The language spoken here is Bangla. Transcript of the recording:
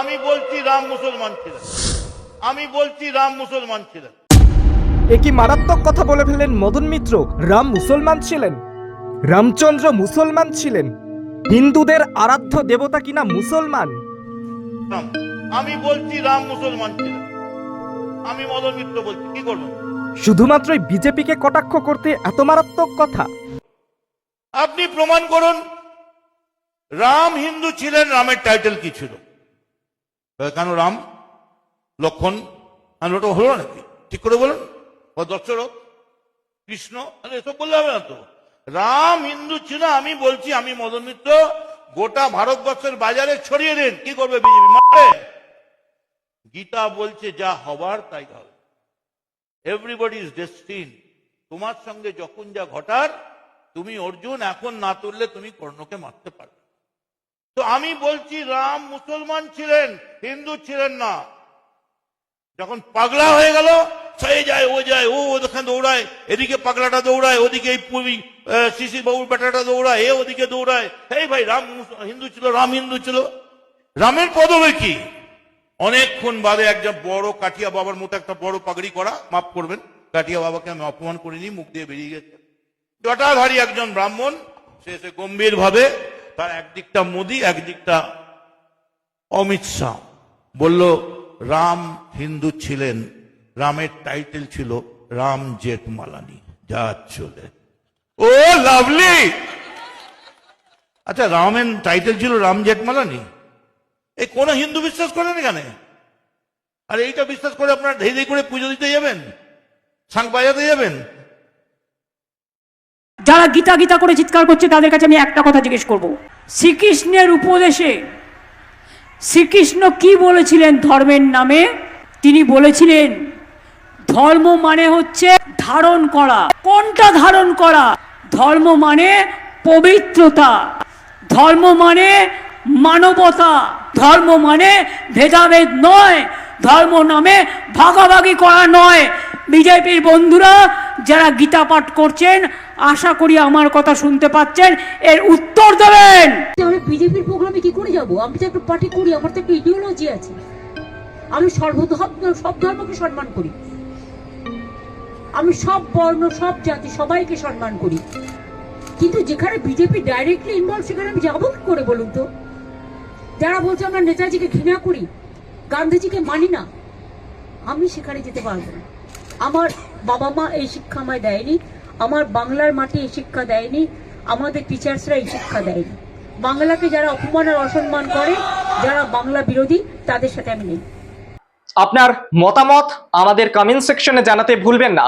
আমি বলছি রাম মুসলমান ছিলেন। আমি বলছি রাম মুসলমান ছিলেন। এ কি মারাত্মক কথা বলে ফেললেন মদন মিত্র? রাম মুসলমান ছিলেন? রামচন্দ্র মুসলমান ছিলেন? হিন্দুদের আরাধ্য দেবতা কিনা মুসলমান? আমি বলছি রাম মুসলমান ছিলেন। আমি মদন মিত্র বলছি কি করবেন? শুধুমাত্রই বিজেপিকে কটাক্ষ করতে এত মারাত্মক কথা? আপনি প্রমাণ করুন রাম হিন্দু ছিলেন রামের টাইটেল কি ছিল? কেন রাম, লক্ষণ আর ওটা হলো নাকি ঠিক করে বলুন। দশরথ, কৃষ্ণ আরে এসব বললে হবে না তো। রাম হিন্দু ছিল আমি বলছি, আমি মদন মিত্র গোটা ভারতবর্ষের বাজারে ছড়িয়ে দিন। কি করবে বিজেপি? মারবে? গীতা বলছে, যা হবার তাই হবে। এভরিবডি ইজ ডেস্টিন তোমার সঙ্গে যখন যা ঘটার, তুমি অর্জুন, এখন না তুললে তুমি কর্ণকে মারতে পারবে। আমি বলছি, রাম মুসলমান ছিলেন, হিন্দু ছিলেন না। যখন পাগলা হয়ে গেল সে যায়, ও যায়, ও ওখানে দৌড়ায়, এদিকে পাগলাটা দৌড়ায়, ওদিকে এই পুরি শিশির বাবুর বেটাটা দৌড়ায়, এ ওদিকে দৌড়ায়। এই ভাই, রাম হিন্দু ছিল, রাম হিন্দু ছিল। রামের পদবে কি? অনেকক্ষণ বাদে একজন বড় কাঠিয়া বাবার মতো একটা বড় পাগড়ি করা, মাফ করবেন, কাঠিয়া বাবাকে আমি অপমান করিনি, মুখ দিয়ে বেরিয়ে গেছে। জটাধারী একজন ব্রাহ্মণ, সে এসে গম্ভীর ভাবে তার একদিকটা মোদি, একদিকটা অমিত শাহ। বলল, রাম হিন্দু ছিলেন, রামের টাইটেল ছিল রাম জেঠমালানি, যা চলে। ও লাভলি আচ্ছা রামের টাইটেল ছিল রাম জেঠমালানি? এই কোন হিন্দু বিশ্বাস করেন এখানে আর, এইটা বিশ্বাস করে আপনারা ধেই করে পুজো দিতে যাবেন? শাঁখ বাজাতে যাবেন? যারা গীতা গীতা করে চিৎকার করছে, তাদের কাছে আমি একটা কথা জিজ্ঞেস করব। শ্রীকৃষ্ণের উপদেশে শ্রীকৃষ্ণ কি বলেছিলেন ধর্মের নামে? তিনি বলেছিলেন, ধর্ম মানে হচ্ছে ধারণ করা। কোনটা ধারণ করা? ধর্ম মানে পবিত্রতা। ধর্ম মানে মানবতা। ধর্ম মানে ভেদাভেদ নয়। ধর্ম নামে ভাগাভাগি করা নয়। বিজেপির বন্ধুরা, যারা গীতা পাঠ করছেন আশা করি আমার কথা শুনতে পাচ্ছেন, এর উত্তর দেবেন। আমি বিজেপির প্রোগ্রামে কি করে যাব? আমি তো একটা পার্টি করি, আমার তো একটা ইডিওলজি আছে। আমি সর্বধর্ম, সব ধর্মকে সম্মান করি। আমি সব বর্ণ, সব জাতি, সবাইকে সম্মান করি। কিন্তু যেখানে বিজেপি ডাইরেক্টলি ইনভলভ সেখানে আমি যাব কি করে বলুন তো? যারা বলছে আমরা নেতাজিকে ঘৃণা করি, গান্ধীজিকে মানি না, আমি সেখানে যেতে পারব না। আমার বাবা মা এই শিক্ষা আমায় দেয়নি আমার বাংলার মাটি এই শিক্ষা দেয়নি, আমাদের টিচার্সরা এই শিক্ষা দেয়নি। বাংলাকে যারা অপমান আর অসম্মান করে, যারা বাংলা বিরোধী, তাদের সাথে আমি নেই। আপনার মতামত আমাদের কমেন্ট সেকশনে জানাতে ভুলবেন না।